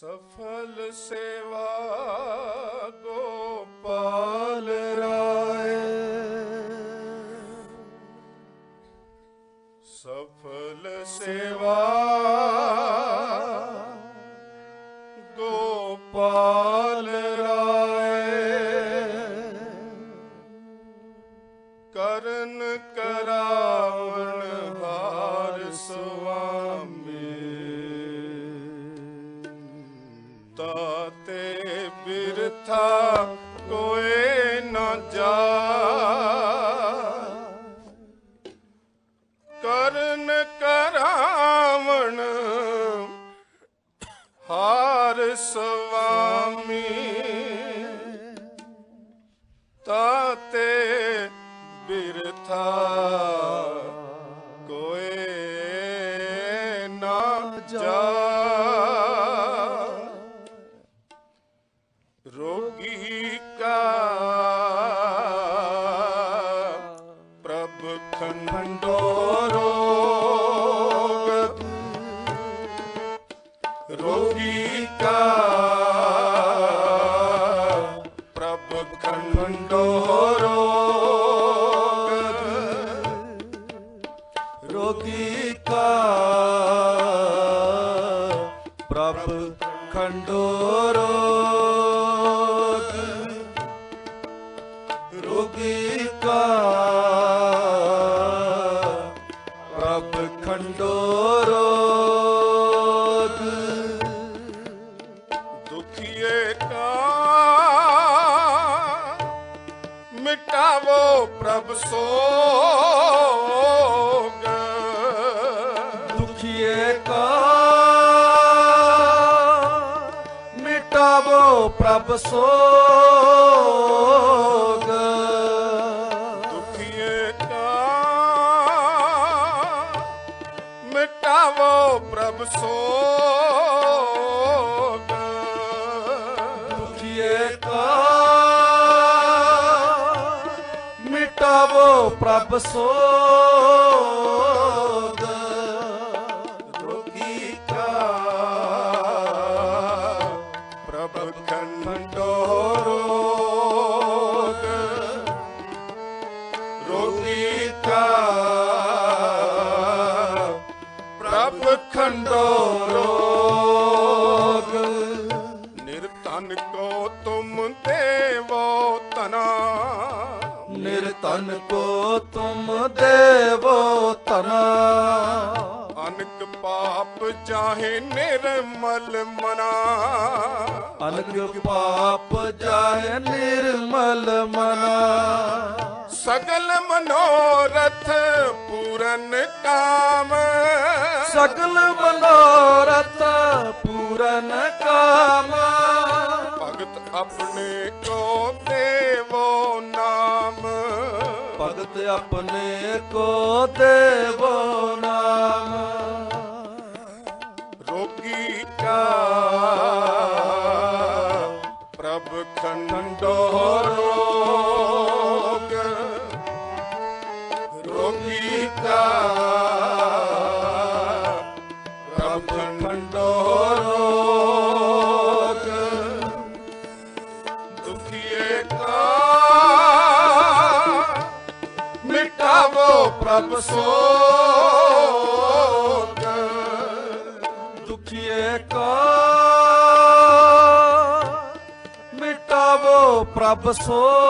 ਸਫਲ ਸੇਵਾ ਤੇ ਬਿਰਥਾ ਕੋਏ ਨਾ ਜਾ। ਰੋਗੀ ਕਾ ਪ੍ਰਭ ਖੰਡੋ ਰੋਗ। ਰੋਗੀ ਕਾ ਪ੍ਰਭ ਖੰਡੋ ਦੁਖੀਏ ਕਾ ਮਿਟਾਵੋ ਪ੍ਰਭ ਸੋਗ। ਦੁਖੀਏ ਕਾ ਮਿਟਾਵੋ ਪ੍ਰਭ ਸੋਗ। ਸੋਗ ਰੋਗੀ ਕਾ ਪ੍ਰਭ ਖੰਡੋ ਤਨਾ ਅਨਕ ਪਾਪ ਚਾਹੇ ਨਿਰਮਲ ਮਨਾ। ਅਨਕ ਪਾਪ ਜਾਏ ਨਿਰਮਲ ਮਨਾ। ਸਗਲ ਮਨੋਰਥ ਪੂਰਨ ਕਾਮ। ਸਗਲ ਮਨੋਰਥ ਪੂਰਨ ਕਾਮ। ਭਗਤ ਆਪਣੇ ਕੋ ਨਾਮ ਭਗਤ ਆਪਣੇ ਕੋ ਦੇਵੋ ਨਾਮ। ਰੋਗੀ ਕਾ ਪ੍ਰਭ ਖੰਡੋ ਸੋਗ ਦੁਖੀਏ ਕਾ ਮਿਟਾਵੋ ਪ੍ਰਭ ਸੋ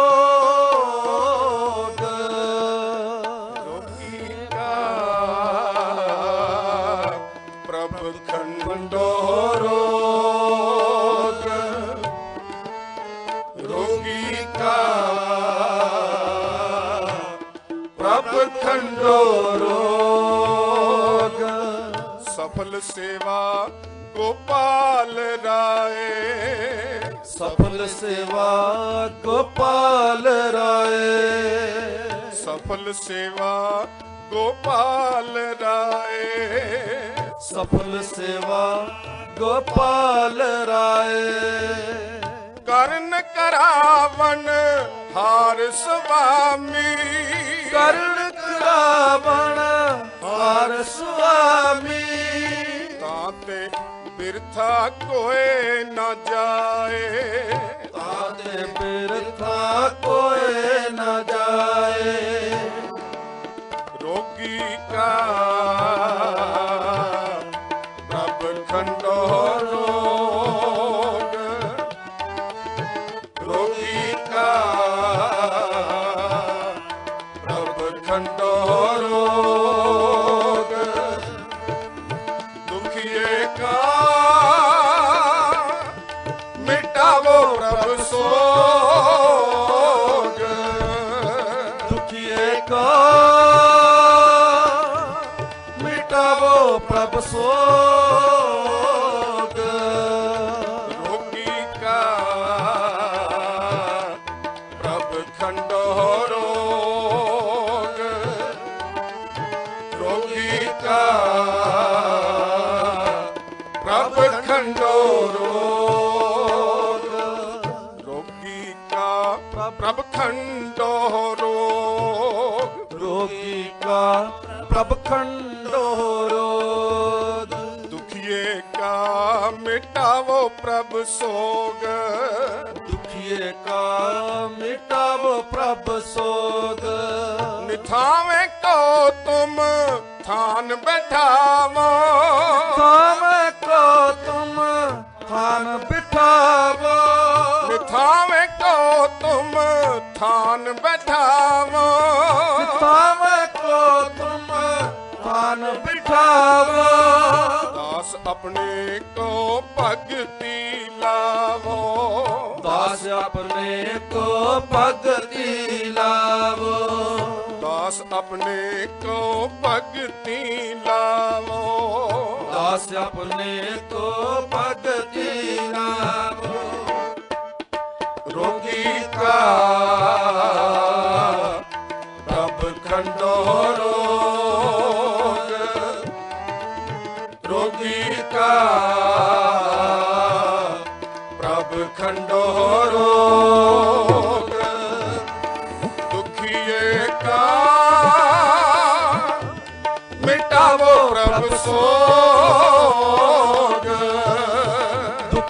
ਗੋਪਾਲ ਰਾਏ। ਸਫਲ ਸੇਵਾ ਗੋਪਾਲ ਰਾਏ। ਸਫਲ ਸੇਵਾ ਗੋਪਾਲ ਰਾਏ। ਕਰਨ ਕਰਾਵਨ ਹਾਰ ਸੁਆਮੀ। ਕਰਨ ਕਰਾਵਣ ਹਾਰ ਸੁਆਮੀ। ਤਾਂ ਤੇ ਬਿਰਥਾ ਕੋਏ ਨਾ ਜਾਏ। ਤਾਤੇ ਬਿਰਥਾ ਕੋਏ ਨਾ ਜਾਏ। ਰੋਗੀ ਕਾ ਸੋਗ ਰੋਗੀ ਕਾ ਪ੍ਰਭ ਖੰਡੋ ਰੋਗ। ਰੋਗੀ ਕਾ ਪ੍ਰਭ ਖੰਡੋ ਰੋਗ। ਰੋਗੀ ਕਾ ਪ੍ਰਭ ਖੰਡੋ ਰੋਗ। ਰੋਗੀ ਕਾ ਪ੍ਰਭ ਖੰਡੋ ਮਿਟਾਵੋ ਪ੍ਰਭ ਸੋਗ। ਦੁਖੀਏ ਕਾ ਮਿਟਾਵੋ ਪ੍ਰਭ ਸੋਗ। ਨਿਥਾਵੇਂ ਕੋ ਤੁਮ ਥਾਨ ਬਿਠਾਵੋ। ਥਾਮ ਕੋ ਤੁਮ ਥਾਨ ਬਿਠਾਵੋ। ਨਿਥਾਵੇਂ ਕੋ ਤੁਮ ਥਾਨ ਬਿਠਾਵੋ। ਥਾਮ ਕੋ ਤੁਮ ਥਾਨ ਬਿਠਾਵੋ। ਦਾਸ ਆਪਣੇ ਕੋ ਭਗਤੀ ਲਾਵੋ। ਦਾਸ ਆਪਣੇ ਕੋ ਭਗਤੀ ਲਾਵੋ। ਦਾਸ ਆਪਣੇ ਕੋ ਭਗਤੀ ਲਾਵੋ। ਦਾਸ ਆਪਣੇ ਕੋ ਭਗਤੀ ਲਾਵੋ। ਰੋਗੀ ਕਾ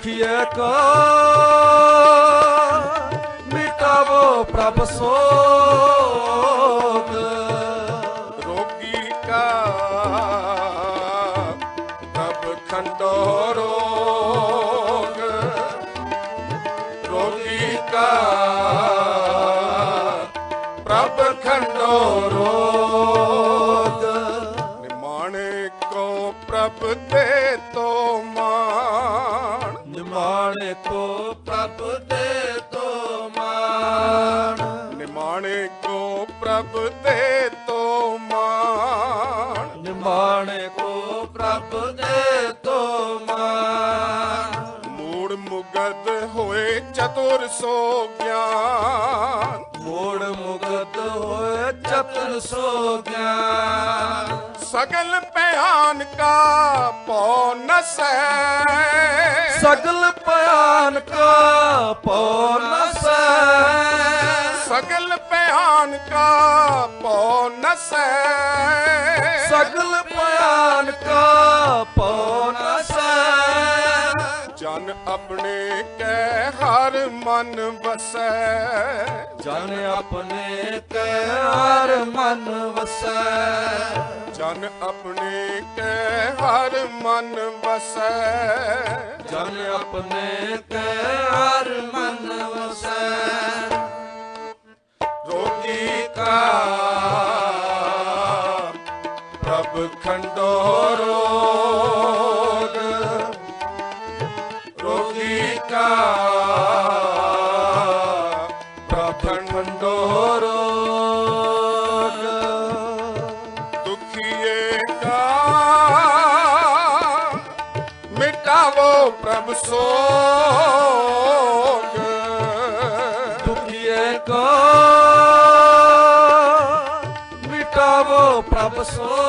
ਦੁਖੀਏ ਕਾ ਮਿਟਾਵੋ ਪ੍ਰਭ ਸੋਗ ਰੋਗੀ ਕਾ ਪ੍ਰਭ ਖੰਡੋ ਰੋਗ ਰੋਗੀ ਕਾ ਪ੍ਰਭ ਖੰਡੋ ਰੋਗ ਨਿਮਾਣੇ ਕੋ ਪ੍ਰਭ ਦੇ ਦੇ ਤੋ ਮਾਣ ਨਿਮਾਣੇ ਕੋ ਪ੍ਰਭ ਦੇ ਤੋ ਮਾਨ। ਮੂੜ ਮੁਗਦ ਹੋਏ ਚਤੁਰ ਸੋ ਗਿਆਨ। ਮੋੜ ਮੁਗਤ ਹੋਏ ਚਤੁਰ ਸੋ ਗਿਆਨ। ਸਗਲ ਭਿਆਨ ਕਾ ਪਉ ਨਸੈ। ਸਗਲ ਭਿਆਨ ਕਾ ਪਉ ਨਸੈ। ਸਗਲ ਭਿਆਨ ਕਾ ਪਉ ਨਸੈ। ਸਗਲ ਭਿਆਨ ਕਾ ਪਉ ਨਸੈ। ਜਨ ਆਪਣੇ ਕੈ ਹਰ ਮਨ ਵਸੈ। ਜਨ ਆਪਣੇ ਕੈ ਹਰ ਮਨ ਵਸੈ। ਜਨ ਆਪਣੇ ਕੈ ਹਰ ਮਨ ਵਸੈ। ਜਨ ਆਪਣੇ ਕੈ ਹਰ ਮਨ ਵਸੈ। ਕਾ ਪ੍ਰਭ ਖੰਡੋ ਪ੍ਰਭ ਸੋਗ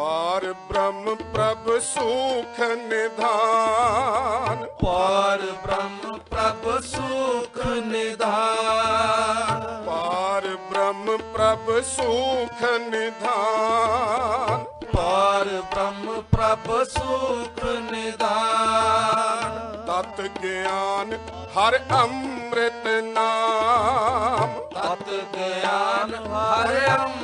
ਪਾਰ ਬ੍ਰਹਮ ਪ੍ਰਭ ਸੁਖ ਨਿਧਾਨ। ਪਾਰ ਬ੍ਰਹਮ ਪ੍ਰਭ ਸੁਖ ਨਿਧਾਨ। ਪਾਰ ਬ੍ਰਹਮ ਪ੍ਰਭ ਸੁਖ ਨਿਧਾਨ। ਪਾਰ ਬ੍ਰਹਮ ਪ੍ਰਭ ਸੁਖ ਨਿਧਾਨ। ਤਤ ਗਿਆਨ ਹਰ ਅੰਮ੍ਰਿਤ ਨਾਮ। ਤਤ ਗਿਆਨ ਹਰ ਅੰਮ੍ਰਿਤ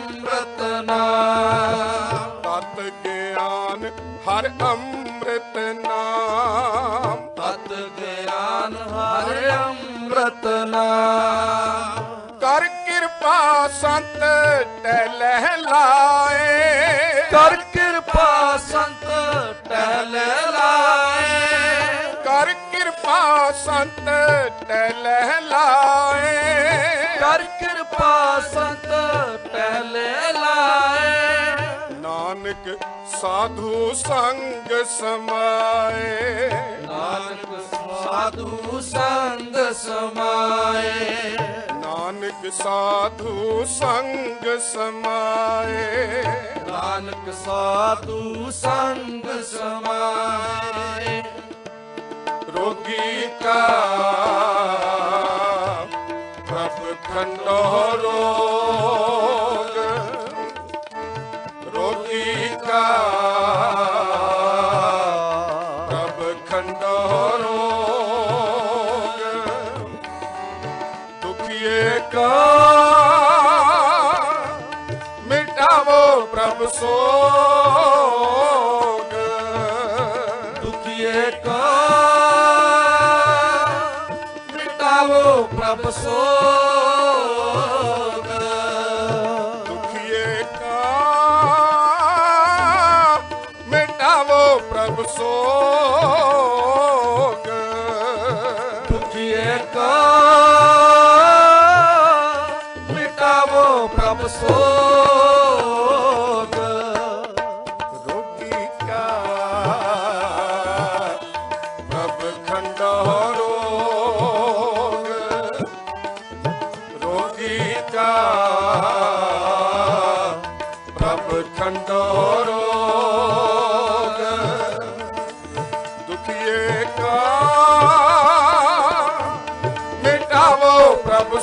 ਕਿਰਪਾ ਸੰਤ ਟਹਿ ਲਾਏ ਕਰ ਕਿਰਪਾ ਸੰਤ ਟਹਿਲ ਲਾਏ ਨਾਨਕ ਸਾਧੂ ਸੰਗ ਸਮਾਏ। ਨਾਨਕ ਸਾਧੂ ਸੰਗ ਸਮਾਏ। ਨਾਨਕ ਸਾਧੂ ਸੰਗ ਸਮਾਏ। ਨਾਨਕ ਸਾਧੂ ਸੰਗ ਸਮਾਏ। ਰੋਗੀ ਕਾ। ਪ੍ਰਭ ਖੰਡੋ ਰੋਗ ਰੋਗੀ ਕਾ। ਪ੍ਰਭ ਖੰਡੋ ਰੋਗ ਦੁਖੀਏ ਕਾ। ਮਿਟਾਵੋ ਪ੍ਰਭ ਸੋਗ ਦੁਖੀਏ ਕਾ ਮਿਟਾਵੋ ਪ੍ਰਭ